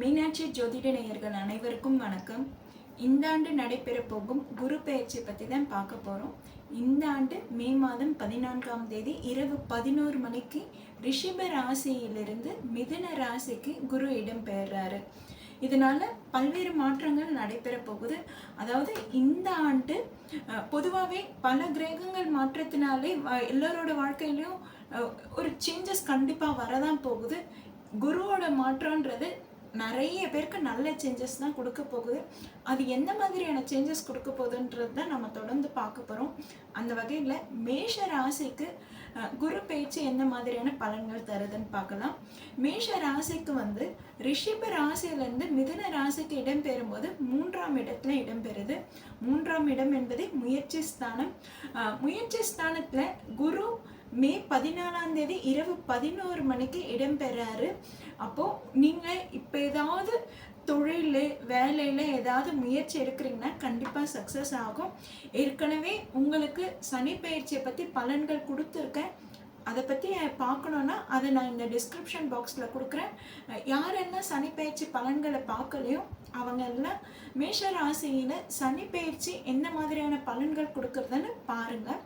மீனாட்சி ஜோதிட நேயர்கள் அனைவருக்கும் வணக்கம். இந்த ஆண்டு நடைபெற போகும் குரு பெயர்ச்சி பற்றி தான் பார்க்க போகிறோம் இந்த ஆண்டு மே மாதம் பதினான்காம் தேதி இரவு பதினோரு மணிக்கு ரிஷிப ராசியிலிருந்து மிதுன ராசிக்கு குரு இடம் பெயர்றாரு. இதனால பல்வேறு மாற்றங்கள் நடைபெற போகுது. அதாவது இந்த ஆண்டு பொதுவாகவே பல கிரகங்கள் மாற்றத்தினாலே எல்லாரோட வாழ்க்கையிலையும் ஒரு சேஞ்சஸ் கண்டிப்பாக வரதான் போகுது. குருவோட மாற்றன்றது நிறைய பேருக்கு நல்ல சேஞ்சஸ் தான் கொடுக்க போகுது. அது எந்த மாதிரியான சேஞ்சஸ் கொடுக்க போகுதுன்றது தான் நம்ம தொடர்ந்து பார்க்க போகிறோம் அந்த வகையில் மேஷ ராசிக்கு குரு பேச்சு எந்த மாதிரியான பலன்கள் தருதுன்னு பார்க்கலாம். மேஷ ராசிக்கு வந்து ரிஷிப ராசியிலேருந்து மிதுன ராசிக்கு இடம்பெறும் போது மூன்றாம் இடத்துல இடம்பெறுது. மூன்றாம் இடம் என்பது முயற்சி ஸ்தானம். முயற்சி ஸ்தானத்தில் குரு மே பதினாலாம் தேதி இரவு பதினோரு மணிக்கு இடம்பெறாரு. அப்போ நீங்க இப்ப ஏதாவது தொழில் வேலையில் ஏதாவது முயற்சி எடுக்கிறீங்கன்னா கண்டிப்பாக சக்ஸஸ் ஆகும். ஏற்கனவே உங்களுக்கு சனி பயிற்சியை பற்றி பலன்கள் கொடுத்துருக்கேன். அதை பற்றி பார்க்கணுன்னா அதை நான் இந்த டிஸ்கிரிப்ஷன் பாக்ஸில் கொடுக்குறேன். யாரெல்லாம் சனி பயிற்சி பலன்களை பார்க்கலையோ அவங்க எல்லாம் மேஷ ராசியில் சனி பயிற்சி என்ன மாதிரியான பலன்கள் கொடுக்குறதுன்னு பாருங்கள்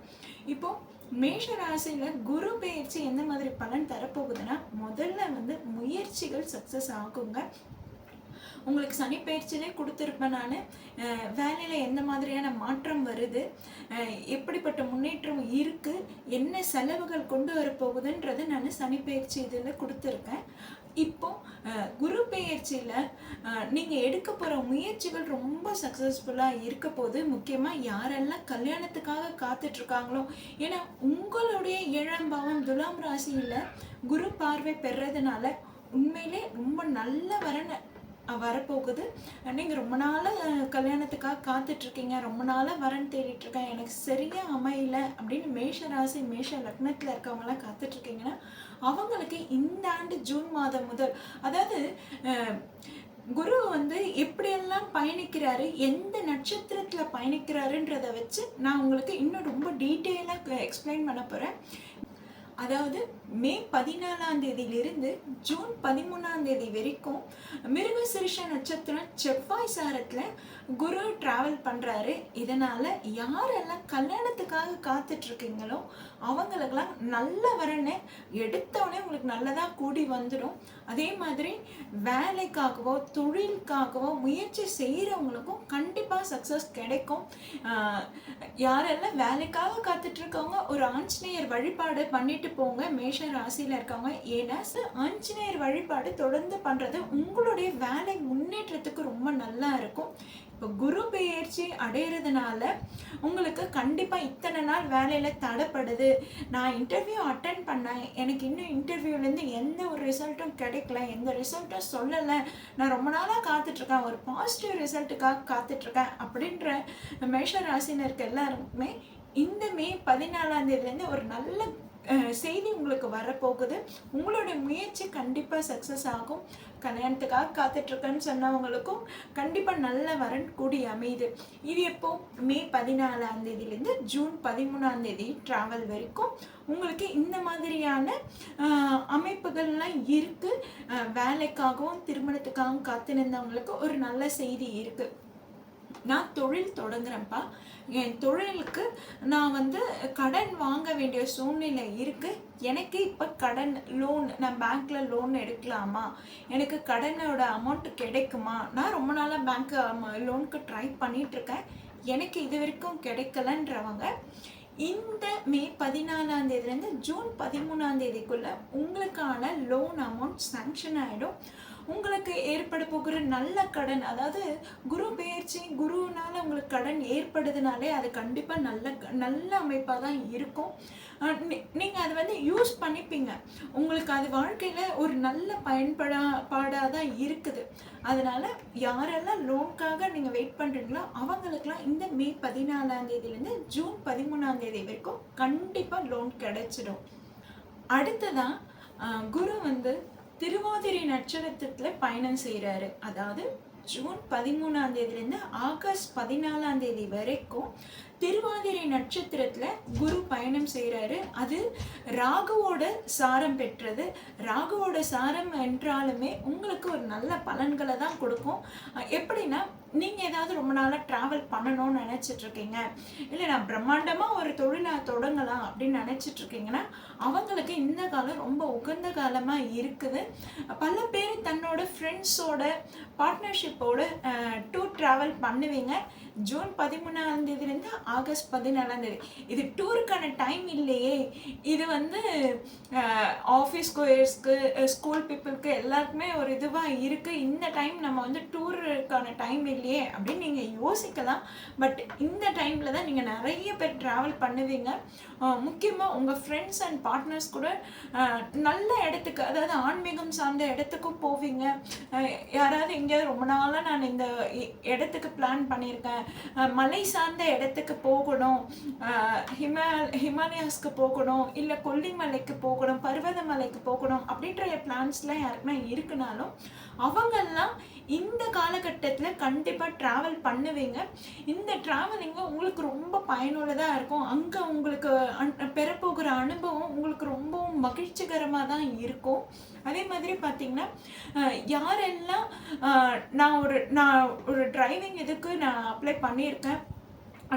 இப்போது மேஷ ராசியில குரு பெயர்ச்சி எந்த மாதிரி பலன் தரப்போகுதுன்னா முதல்ல வந்து முயற்சிகள் சக்சஸ் ஆகுங்க. உங்களுக்கு சனி பயிற்சியிலே கொடுத்துருப்பேன் நான். வேலையில் எந்த மாதிரியான மாற்றம் வருது? எப்படிப்பட்ட முன்னேற்றம் இருக்குது என்ன செலவுகள் கொண்டு வரப்போகுதுன்றது நான் சனி பயிற்சி இதில் கொடுத்துருக்கேன். இப்போ குரு பெயர்ச்சியில் நீங்கள் எடுக்க போகிற முயற்சிகள் ரொம்ப சக்ஸஸ்ஃபுல்லாக இருக்க போது முக்கியமாக யாரெல்லாம் கல்யாணத்துக்காக காத்துட்ருக்காங்களோ ஏன்னா உங்களுடைய ஏழாம் பாவம் துலாம் ராசியில் குரு பார்வை பெறதுனால உண்மையிலே ரொம்ப நல்ல வரன வரப்போகுது. நீங்கள் ரொம்ப நாளாக கல்யாணத்துக்காக காத்துட்ருக்கீங்க. ரொம்ப நாளாக வரன் தேடிட்டுருக்கேன் எனக்கு சரியாக அமையல அப்படின்னு மேஷ ராசி மேஷ லக்னத்தில் இருக்கவங்களாம் காத்துட்ருக்கீங்கன்னா அவங்களுக்கு இந்த ஆண்டு ஜூன் மாதம் முதல் அதாவது குரு வந்து எப்படியெல்லாம் பயணிக்கிறாரு எந்த நட்சத்திரத்தில் பயணிக்கிறாருன்றத வச்சு நான் உங்களுக்கு இன்னும் ரொம்ப டீட்டெயிலாக எக்ஸ்பிளைன் பண்ண போகிறேன் அதாவது மே பதினாலாம் தேதியிலிருந்து ஜூன் பதிமூணாம் தேதி வரைக்கும் மிருகசிருஷ நட்சத்திரம் செவ்வாய் சாரத்தில் குரு ட்ராவல் பண்ணுறாரு இதனால் யாரெல்லாம் கல்யாணத்துக்காக காத்துட்ருக்கீங்களோ அவங்களுக்கெல்லாம் நல்ல வரனே எடுத்தோடனே உங்களுக்கு நல்லதாக கூடி வந்துடும் அதே மாதிரி வேலைக்காகவோ தொழிலுக்காகவோ முயற்சி செய்கிறவங்களுக்கும் கண்டிப்பாக சக்ஸஸ் கிடைக்கும். யாரெல்லாம் வேலைக்காக காத்துட்ருக்கவங்க ஒரு ஆஞ்சநேயர் வழிபாடு பண்ணிட்டு போங்க. மேஷ ராசியில் இருக்காங்க ஏன்னா ச- ஆஞ்சநேயர் வழிபாடு தொடர்ந்து பண்ணுறது உங்களுடைய வேலை முன்னேற்றத்துக்கு ரொம்ப நல்லா இருக்கும். இப்போ குரு பெயர்ச்சி அடையிறதுனால உங்களுக்கு கண்டிப்பாக இத்தனை நாள் வேலையில் தடைப்படுது. நான் இன்டர்வியூ அட்டன் பண்ணேன். எனக்கு இன்னும் இன்டர்வியூலேருந்து எந்த ஒரு ரிசல்ட்டும் கிடைக்கல. எந்த ரிசல்ட்டும் சொல்லலை. நான் ரொம்ப நாளாக காத்துட்ருக்கேன். ஒரு பாசிட்டிவ் ரிசல்ட்டுக்காக காத்துட்ருக்கேன் அப்படின்ற மேஷ ராசினருக்கு எல்லாருக்குமே இந்த மே பதினாலாம் தேதியிலேருந்து ஒரு நல்ல செய்தி உங்களுக்கு வரப்போகுது. உங்களுடைய முயற்சி கண்டிப்பாக சக்ஸஸ் ஆகும். கல்யாணத்துக்காக காத்துட்ருக்கேன்னு சொன்னவங்களுக்கும் கண்டிப்பாக நல்ல வரன் கூடி அமையுது. இது எப்போ? மே பதினாலாம் தேதியிலேருந்து ஜூன் பதிமூணாம் தேதி ட்ராவல் வரைக்கும் உங்களுக்கு இந்த மாதிரியான அமைப்புகள்லாம் இருக்குது வேலைக்காகவும் திருமணத்துக்காகவும் காத்து நின்றவங்களுக்கு ஒரு நல்ல செய்தி இருக்குது நான் தொழில் தொடங்குறேன்ப்பா. என் தொழிலுக்கு நான் வந்து கடன் வாங்க வேண்டிய சூழ்நிலை இருக்குது எனக்கு இப்போ கடன் லோன் நான் பேங்க்கில் லோன் எடுக்கலாமா? எனக்கு கடனோட அமௌண்ட் கிடைக்குமா? நான் ரொம்ப நாளாக பேங்க் லோனுக்கு um, ட்ரை பண்ணிகிட்ருக்கேன் எனக்கு இது வரைக்கும் கிடைக்கலன்றவங்க இந்த மே பதினாலாம் தேதியிலேருந்து ஜூன் பதிமூணாம் தேதிக்குள்ளே உங்களுக்கான லோன் அமௌண்ட் சாங்ஷன் ஆகிடும் உங்களுக்கு ஏற்பட போகிற நல்ல கடன் அதாவது குரு பெயர்ச்சி குருனால உங்களுக்கு கடன் ஏற்படுதுனாலே அது கண்டிப்பாக நல்ல நல்ல அமைப்பாக தான் இருக்கும். நீங்கள் அதை வந்து யூஸ் பண்ணிப்பீங்க. உங்களுக்கு அது வாழ்க்கையில் ஒரு நல்ல பயன்படா பாடாக தான் இருக்குது. அதனால் யாரெல்லாம் லோனுக்காக நீங்கள் வெயிட் பண்ணுறீங்களோ அவங்களுக்கெல்லாம் இந்த மே பதினாலாம் தேதியிலேருந்து ஜூன் பதிமூணாம் தேதி வரைக்கும் கண்டிப்பாக லோன் கிடைச்சிடும். அடுத்ததான் குரு வந்து திருவாதிரை நட்சத்திரத்தில் பயணம் செய்கிறாரு அதாவது ஜூன் பதிமூணாம் தேதியிலேருந்து ஆகஸ்ட் பதினாலாம் தேதி வரைக்கும் திருவாதிரை நட்சத்திரத்துல குரு பயணம் செய்கிறாரு அது ராகுவோட சாரம் பெற்றது. ராகுவோட சாரம் என்றாலுமே உங்களுக்கு ஒரு நல்ல பலன்களை தான் கொடுக்கும். எப்படின்னா நீங்கள் ஏதாவது ரொம்ப நாளாக ட்ராவல் பண்ணணும்னு நினச்சிட்ருக்கீங்க இல்லை நான் பிரம்மாண்டமாக ஒரு தொழிலை தொடங்கலாம் அப்படின்னு நினைச்சிட்டு இருக்கீங்கன்னா அவங்களுக்கு இந்த காலம் ரொம்ப உகந்த காலமாக இருக்குது. பல பேர் தன்னோட ஃப்ரெண்ட்ஸோட பார்ட்னர்ஷிப்போட டூர் ட்ராவல் பண்ணுவீங்க. ஜூன் பதிமூணாம் தேதியிலேருந்து ஆகஸ்ட் பதினாலாம் தேதி. இது டூருக்கான டைம் இல்லையே. இது வந்து ஆஃபீஸ் கோயர்ஸ்க்கு ஸ்கூல் பீப்புளுக்கு எல்லாருக்குமே ஒரு இதுவாக இருக்குது இந்த டைம் நம்ம வந்து டூருக்கான டைம் இல்லையே அப்படின்னு நீங்கள் யோசிக்கலாம். பட் இந்த டைமில் தான் நீங்கள் நிறைய பேர் ட்ராவல் பண்ணுவீங்க. முக்கியமாக உங்கள் ஃப்ரெண்ட்ஸ் அண்ட் பார்ட்னர்ஸ் கூட நல்ல இடத்துக்கு அதாவது ஆன்மீகம் சார்ந்த இடத்துக்கும் போவீங்க. யாராவது எங்கேயாவது ரொம்ப நாளாக நான் இந்த இ- இடத்துக்கு பிளான் பண்ணியிருக்கேன். மலை சார்ந்த இடத்துக்கு போகணும். ஹிம ஹிமா ஹிமாலயாஸ்க்கு போகணும் இல்லை கொல்லிமலைக்கு போகணும் பர்வதமலைக்கு போகணும் அப்படின்ற பிளான்ஸ்லாம் யாருக்குன்னா இருக்குனாலும் அவங்கெல்லாம் காலகட்டத்தில் கண்டிப்பாக ட்ராவல் பண்ணுவீங்க. இந்த ட்ராவலிங்கு உங்களுக்கு ரொம்ப பயனுள்ளதாக இருக்கும். அங்கே உங்களுக்கு அன் பெறப்போகிற அனுபவம் உங்களுக்கு ரொம்பவும் மகிழ்ச்சிகரமாக தான் இருக்கும். அதே மாதிரி பார்த்தீங்கன்னா யாரெல்லாம் நான் ஒரு நான் ஒரு டிரைவிங் இதுக்கு நான் அப்ளை பண்ணியிருக்கேன்.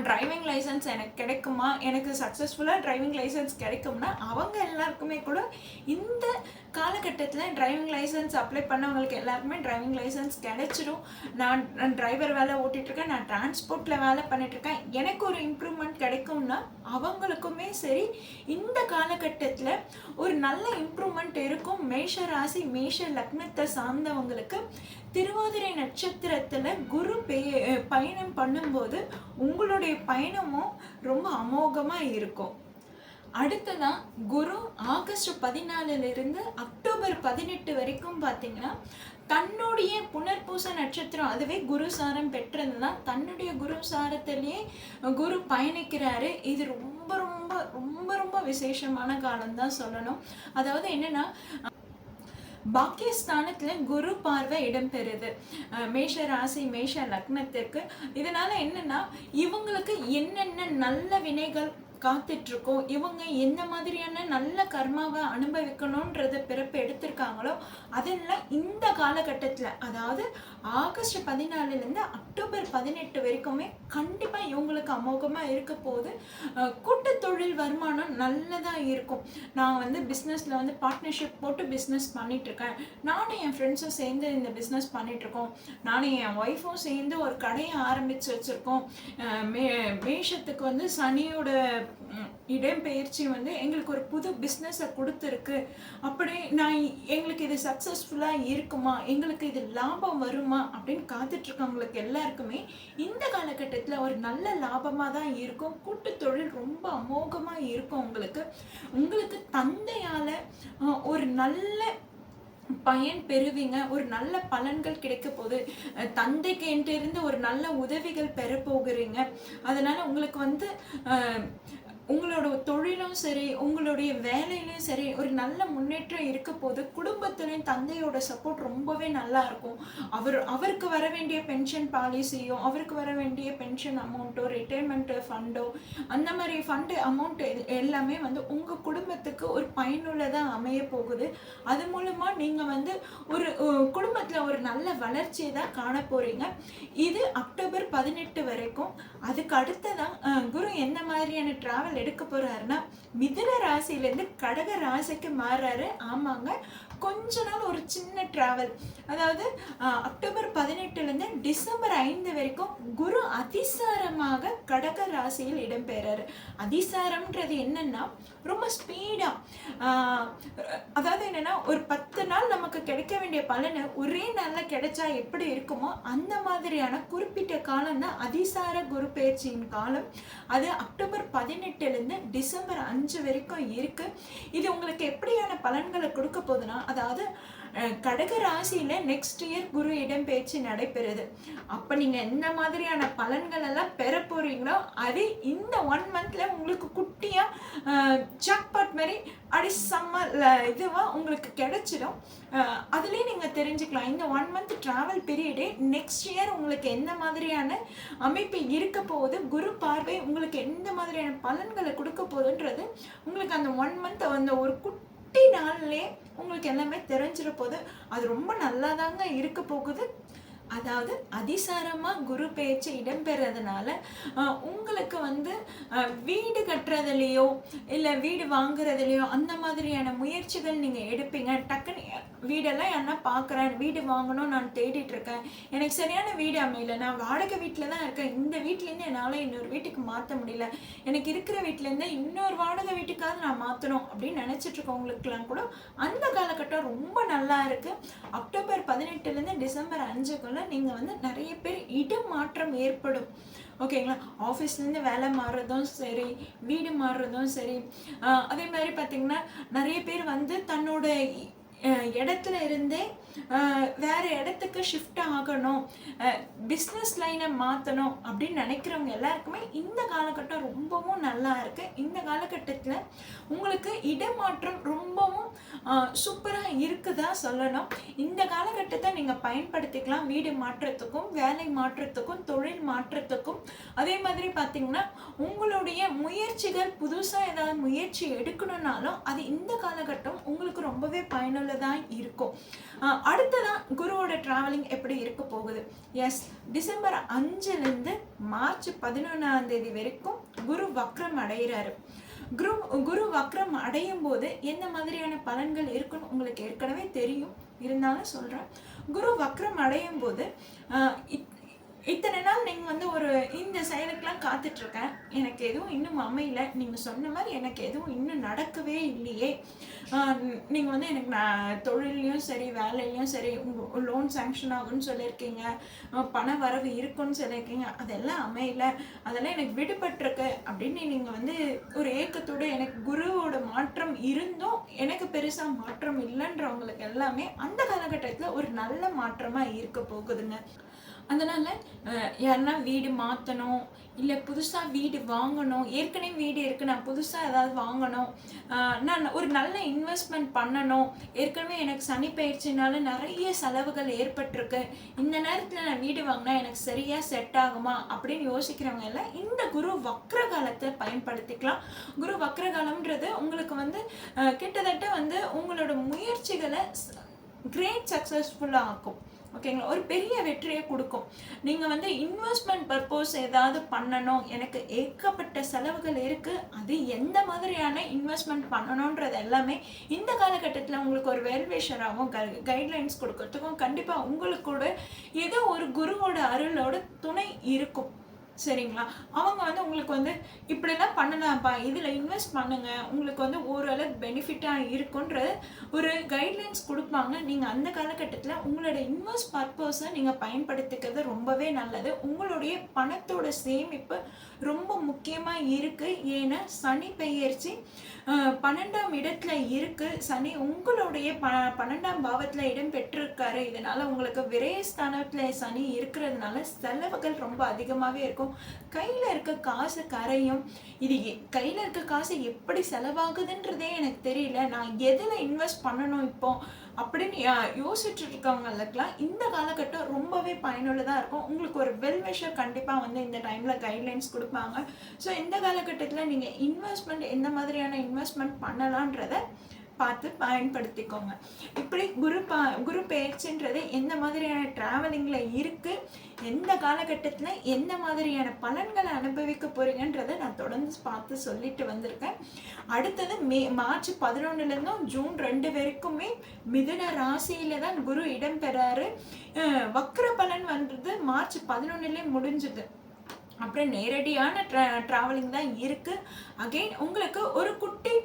டிரைவிங் லைசன்ஸ் எனக்கு கிடைக்குமா? எனக்கு சக்ஸஸ்ஃபுல்லாக டிரைவிங் லைசன்ஸ் கிடைக்கும்னா அவங்க எல்லாருக்குமே கூட இந்த காலகட்டத்தில் டிரைவிங் லைசன்ஸ் அப்ளை பண்ணவங்களுக்கு எல்லாருக்குமே டிரைவிங் லைசன்ஸ் கிடைச்சிடும் நான் நான் டிரைவர் வேலை ஓட்டிகிட்ருக்கேன் நான் டிரான்ஸ்போர்ட்டில் வேலை பண்ணிகிட்ருக்கேன் எனக்கு ஒரு இம்ப்ரூவ்மெண்ட் கிடைக்கும்னா அவங்களுக்குமே சரி இந்த காலகட்டத்தில் ஒரு நல்ல இம்ப்ரூவ்மெண்ட் இருக்கும். மேஷ ராசி மேஷ லக்னத்தை சார்ந்தவங்களுக்கு திருவாதிரை நட்சத்திரத்தில் குரு பே பயணம் பண்ணும்போது உங்களோட உங்களுடைய பயணமும் ரொம்ப அமோகமாக இருக்கும். அடுத்ததான் குரு ஆகஸ்ட் பதினாலுல இருந்து அக்டோபர் பதினெட்டு வரைக்கும் பார்த்தீங்கன்னா தன்னுடைய புனர்பூச நட்சத்திரம் அதுவே குரு சாரம் பெற்றது தான் தன்னுடைய குரு சாரத்திலேயே குரு பயணிக்கிறாரு. இது ரொம்ப ரொம்ப ரொம்ப ரொம்ப விசேஷமான காலம் தான் சொல்லணும். அதாவது என்னன்னா பாக்கியஸ்தானத்துல குரு பார்வை இடம்பெறுது. மேஷ ராசி மேஷ லக்னத்திற்கு. இதனால என்னன்னா இவங்களுக்கு என்னென்ன நல்ல வினைகள் காத்துட்டுருக்கோம் இவங்க என்ன மாதிரியான நல்ல கர்மாவை அனுபவிக்கணுன்றத பிறப்பு எடுத்திருக்காங்களோ அதெல்லாம் இந்த காலகட்டத்தில் அதாவது ஆகஸ்ட் பதினாலுலேருந்து அக்டோபர் பதினெட்டு வரைக்குமே கண்டிப்பாக இவங்களுக்கு அமோகமாக இருக்க போது கூட்டு தொழில் வருமானம் நல்லதாக இருக்கும். நான் வந்து பிஸ்னஸில் வந்து பார்ட்னர்ஷிப் போட்டு பிஸ்னஸ் பண்ணிகிட்ருக்கேன் நானும் என் ஃப்ரெண்ட்ஸும் சேர்ந்து இந்த பிஸ்னஸ் பண்ணிகிட்ருக்கோம் நானும் என் ஒய்ஃபும் சேர்ந்து ஒரு கடையை ஆரம்பித்து வச்சுருக்கோம். மே மேஷத்துக்கு வந்து சனியோட இடம்பெயர்ச்சி வந்து எங்களுக்கு ஒரு புது பிஸ்னஸை கொடுத்துருக்கு. அப்படி நான் எங்களுக்கு இது சக்ஸஸ்ஃபுல்லாக இருக்குமா? எங்களுக்கு இது லாபம் வருமா? அப்படின்னு காத்துட்ருக்கவங்களுக்கு எல்லாருக்குமே இந்த காலகட்டத்தில் ஒரு நல்ல லாபமாக தான் இருக்கும். கூட்டு தொழில் ரொம்ப அமோகமாக இருக்கும் உங்களுக்கு. உங்களுக்கு தந்தையால் ஒரு நல்ல பயன் பெறுவீங்க. ஒரு நல்ல பலன்கள் கிடைக்க போகுது. தந்தைக்கு தந்தைக்கு இருந்து ஒரு நல்ல உதவிகள் பெற போகிறீங்க. அதனால உங்களுக்கு வந்து உங்களோட தொழிலும் சரி உங்களுடைய வேலையிலும் சரி ஒரு நல்ல முன்னேற்றம் இருக்க போது குடும்பத்துலேயும் தந்தையோட சப்போர்ட் ரொம்பவே நல்லா இருக்கும். அவர் அவருக்கு வர வேண்டிய பென்ஷன் பாலிசியோ அவருக்கு வர வேண்டிய பென்ஷன் அமௌண்ட்டோ ரிட்டைர்மெண்ட் ஃபண்டோ அந்த மாதிரி ஃபண்டு அமௌண்ட் எல்லாமே வந்து உங்கள் குடும்பத்துக்கு ஒரு பயனுள்ளதாக அமைய போகுது. அது மூலமாக நீங்கள் வந்து ஒரு குடும்பத்தில் ஒரு நல்ல வளர்ச்சியை தான் காண போகிறீங்க இது அக்டோபர் பதினெட்டு வரைக்கும். அதுக்கு அடுத்ததான் குரு எந்த மாதிரியான டிராவல் எடுக்க போறாருன்னா மிதுன ராசியிலேருந்து கடக ராசிக்கு மாறுறாரு. ஆமாங்க. கொஞ்ச நாள் ஒரு சின்ன டிராவல் அதாவது அக்டோபர் பதினெட்டுலேருந்து டிசம்பர் ஐந்து வரைக்கும் குரு அதிசாரமாக கடக ராசியில் இடம்பெறாரு. அதிசாரம்ன்றது என்னன்னா ரொம்ப ஸ்பீடாக அதாவது என்னன்னா ஒரு பத்து நாள் நமக்கு கிடைக்க வேண்டிய பலனை ஒரே நாளில் கிடைச்சா எப்படி இருக்குமோ அந்த மாதிரியான குறிப்பிட்ட காலம் தான் அதிசார குரு பயிற்சியின் காலம். அது அக்டோபர் பதினெட்டுலேருந்து டிசம்பர் அஞ்சு வரைக்கும் இருக்குது இது உங்களுக்கு எப்படியான பலன்களை கொடுக்க போகுதுன்னா அதாவது கடக ராசியில நெக்ஸ்ட் இயர் குரு இடம்பெயர்ச்சி நடைபெறுது. அப்போ நீங்கள் எந்த மாதிரியான பலன்கள் எல்லாம் பெற போறீங்களோ அது இந்த ஒன் மந்த்ல உங்களுக்கு குட்டியாக ஜாக்பாட் மாதிரி அடி செம்ம இதுவாக உங்களுக்கு கிடைச்சிடும். அதுலேயே நீங்கள் தெரிஞ்சுக்கலாம். இந்த ஒன் மந்த் ட்ராவல் பீரியடே நெக்ஸ்ட் இயர் உங்களுக்கு எந்த மாதிரியான அமைப்பு இருக்க போகுது குரு பார்வை உங்களுக்கு எந்த மாதிரியான பலன்களை கொடுக்க போகுதுன்றது உங்களுக்கு அந்த ஒன் மந்த் அந்த ஒரு குட்டி நாள்லேயே உங்களுக்கு எல்லாமே தெரிஞ்சிட போகுது அது ரொம்ப நல்லாதாங்க இருக்க போகுது. அதாவது அதிசாரமாக குரு பேச்சு இடம்பெறதுனால உங்களுக்கு வந்து வீடு கட்டுறதுலையோ இல்லை வீடு வாங்குறதுலையோ அந்த மாதிரியான முயற்சிகள் நீங்கள் எடுப்பீங்க. டக்குன்னு வீடெல்லாம் யாருன்னா பார்க்குறேன் வீடு வாங்கணும் நான் தேடிட்டு இருக்கேன் எனக்கு சரியான வீடு அமையல. நான் வாடகை வீட்டில் தான் இருக்கேன். இந்த வீட்டிலேருந்து என்னால் இன்னொரு வீட்டுக்கு மாற்ற முடியல. எனக்கு இருக்கிற வீட்டிலேருந்து இன்னொரு வாடகை வீட்டுக்காவது நான் மாற்றணும் அப்படின்னு நினச்சிட்டு இருக்கவங்களுக்குலாம் கூட அந்த காலகட்டம் ரொம்ப நல்லா இருக்குது அக்டோபர் பதினெட்டுலேருந்து டிசம்பர் அஞ்சுக்குள்ள நீங்கள் வந்து நிறைய பேர் இடமாற்றம் ஏற்படும். ஓகேங்களா ஆஃபீஸ்லேருந்து வேலை மாறுறதும் சரி வீடு மாறுறதும் சரி. அதே மாதிரி பார்த்தீங்கன்னா நிறைய பேர் வந்து தன்னோட இடத்துல இருந்தே வேறு வேற இடத்துக்கு ஷிஃப்ட் ஆகணும் பிஸ்னஸ் லைனை மாற்றணும் அப்படின்னு நினைக்கிறவங்க எல்லாருக்குமே இந்த காலகட்டம் ரொம்பவும் நல்லா இருக்கு. இந்த காலகட்டத்தில் உங்களுக்கு இடமாற்றம் ரொம்பவும் சூப்பராக இருக்குதா சொல்லணும். இந்த காலகட்டத்தை நீங்கள் பயன்படுத்திக்கலாம். வீடு மாற்றத்துக்கும் வேலை மாற்றத்துக்கும் தொழில் மாற்றத்துக்கும். அதே மாதிரி பார்த்தீங்கன்னா உங்களுடைய முயற்சிகள் புதுசாக ஏதாவது முயற்சி எடுக்கணும்னாலும் அது இந்த காலகட்டம் உங்களுக்கு ரொம்பவே தான் இருக்கும். அடுத்ததான் குருவோட டிராவலிங் எப்படி இருக்க போகுது? எஸ் டிசம்பர் அஞ்சுலேருந்து மார்ச் பதினொன்றாம் தேதி வரைக்கும் குரு வக்ரம் அடைகிறாரு குரு குரு வக்ரம் அடையும் போது என்ன மாதிரியான பலன்கள் இருக்குன்னு உங்களுக்கு ஏற்கனவே தெரியும். இருந்தாலும் சொல்கிறேன் குரு வக்ரம் அடையும் போது ஆஹ் இத்தனை நாள் நீங்கள் வந்து ஒரு காத்துட்ருக்கேன். எனக்கு எதுவும் இன்னும் அமையல. நீங்கள் சொன்ன மாதிரி எனக்கு எதுவும் இன்னும் நடக்கவே இல்லையே. நீங்கள் வந்து எனக்கு நான் தொழிலையும் சரி வேலையிலையும் சரி லோன் சேங்ஷன் ஆகும்னு சொல்லியிருக்கீங்க. பண வரவு இருக்குன்னு சொல்லியிருக்கீங்க. அதெல்லாம் அமையல. அதெல்லாம் எனக்கு விடுபட்டிருக்கு. அப்படின்னு நீங்கள் வந்து ஒரு ஏக்கத்தோட எனக்கு குருவோட மாற்றம் இருந்தும் எனக்கு பெருசாக மாற்றம் இல்லைன்றவங்களுக்கு எல்லாமே அந்த காலகட்டத்தில் ஒரு நல்ல மாற்றமாக இருக்க போகுதுங்க. அதனால் யாருன்னா வீடு மாற்றணும் இல்லை புதுசாக வீடு வாங்கணும் ஏற்கனவே வீடு இருக்குது நான் புதுசாக ஏதாவது வாங்கணும் நான் ஒரு நல்ல இன்வெஸ்ட்மெண்ட் பண்ணணும் ஏற்கனவே எனக்கு சனி பயிற்சினால நிறைய செலவுகள் ஏற்பட்டிருக்கு இந்த நேரத்தில் நான் வீடு வாங்கினா எனக்கு சரியாக செட் ஆகுமா அப்படின்னு யோசிக்கிறவங்க எல்லாம் இந்த குரு வக்ர காலத்தை பயன்படுத்திக்கலாம். குரு வக்ர காலம்ன்றது உங்களுக்கு வந்து கிட்டத்தட்ட வந்து உங்களோட முயற்சிகளை கிரேட் சக்ஸஸ்ஃபுல்லாக ஆக்கும். ஓகேங்களா ஒரு பெரிய வெற்றியை கொடுக்கும். நீங்கள் வந்து இன்வெஸ்ட்மெண்ட் பர்பஸ் ஏதாவது பண்ணணும். எனக்கு ஏகப்பட்ட செலவுகள் இருக்குது அது எந்த மாதிரியான இன்வெஸ்ட்மெண்ட் பண்ணணுன்றது எல்லாமே இந்த காலகட்டத்தில் உங்களுக்கு ஒரு வெல்விஷராகவும் கைட்லைன்ஸ் கொடுக்கறதுக்கும் கண்டிப்பாக உங்களுக்கு கூட ஏதோ ஒரு குருவோட அருளோட துணை இருக்கும். சரிங்களா? அவங்க வந்து உங்களுக்கு வந்து இப்படிலாம் பண்ணலாம்ப்பா இதில் இன்வெஸ்ட் பண்ணுங்க. உங்களுக்கு வந்து ஓரளவுக்கு பெனிஃபிட்டாக இருக்குன்ற ஒரு கைட்லைன்ஸ் கொடுப்பாங்க. நீங்கள் அந்த காலகட்டத்தில் உங்களோட இன்வெஸ்ட் பர்பஸை நீங்கள் பயன்படுத்திக்கிறது ரொம்பவே நல்லது. உங்களுடைய பணத்தோட சேமிப்பு ரொம்ப முக்கியமாக இருக்குது ஏன்னா சனி பெயர்ச்சி பன்னெண்டாம் இடத்துல இருக்குது சனி உங்களுடைய ப பன்னெண்டாம் பாவத்தில் இடம் பெற்றிருக்காரு. இதனால் உங்களுக்கு விரயஸ்தானத்தில் சனி இருக்கிறதுனால செலவுகள் ரொம்ப அதிகமாகவே இருக்கும். கையில் இருக்க காசு கரையும். இது கையில் இருக்க காசு எப்படி செலவாகுதுன்றதே எனக்கு தெரியல. நான் எதில் இன்வெஸ்ட் பண்ணணும் இப்போ அப்படின்னு யோசிச்சுட்டு இருக்கவங்களுக்குலாம் இந்த காலகட்டம் ரொம்பவே பயனுள்ளதாக இருக்கும். உங்களுக்கு ஒரு வெல்விஷர் கண்டிப்பாக வந்து இந்த டைமில் கைட்லைன்ஸ் கொடுப்பாங்க. ஸோ இந்த காலகட்டத்தில் நீங்கள் இன்வெஸ்ட்மெண்ட் எந்த மாதிரியான இன்வெஸ்ட்மெண்ட் பண்ணலான்றத பார்த்து பயன்படுத்திக்கோங்க. இப்படி குரு பா குரு பயிற்சின்றது எந்த மாதிரியான ட்ராவலிங்கில் இருக்குது எந்த காலகட்டத்தில் எந்த மாதிரியான பலன்களை அனுபவிக்க போகிறீங்கன்றதை நான் தொடர்ந்து பார்த்து சொல்லிட்டு வந்திருக்கேன். அடுத்தது மே மார்ச் பதினொன்றுலேருந்தும் ஜூன் ரெண்டு வரைக்குமே மிதுன ராசியில் தான் குரு இடம்பெறாரு. வக்ர பலன் வந்தது மார்ச் பதினொன்னுலேயே முடிஞ்சுது. அப்புறம் நேரடியான ட்ரா ட்ராவலிங் தான் இருக்குது அகெயின் உங்களுக்கு ஒரு குட்டி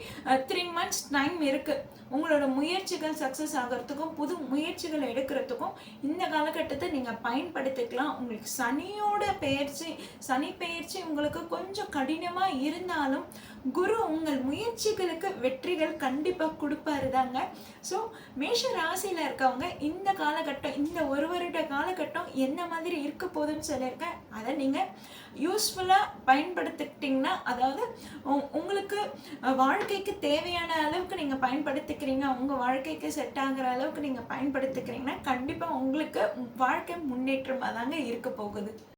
த்ரீ மந்த்ஸ் டைம் இருக்குது உங்களோட முயற்சிகள் சக்ஸஸ் ஆகிறதுக்கும் புது முயற்சிகள் எடுக்கிறதுக்கும் இந்த காலகட்டத்தை நீங்கள் பயன்படுத்திக்கலாம். உங்களுக்கு சனியோட பயிற்சி சனி பயிற்சி உங்களுக்கு கொஞ்சம் கடினமாக இருந்தாலும் குரு உங்கள் முயற்சிகளுக்கு வெற்றிகள் கண்டிப்பாக கொடுப்பாரு தாங்க. ஸோ மேஷ ராசியில் இருக்கவங்க இந்த காலகட்டம் இந்த ஒரு வருட காலகட்டம் என்ன மாதிரி இருக்க போகுதுன்னு சொல்லியிருக்கேன். அதை நீங்கள் யூஸ்ஃபுல்லாக பயன்படுத்திக்கிட்டிங்கன்னா அதாவது உ- உங்களுக்கு வாழ்க்கைக்கு தேவையான அளவுக்கு நீங்கள் பயன்படுத்திக்கிறீங்க உங்கள் வாழ்க்கைக்கு செட் ஆகுற அளவுக்கு நீங்கள் பயன்படுத்திக்கிறீங்கன்னா கண்டிப்பாக உங்களுக்கு வாழ்க்கை முன்னேற்றமாக தாங்க இருக்க போகுது.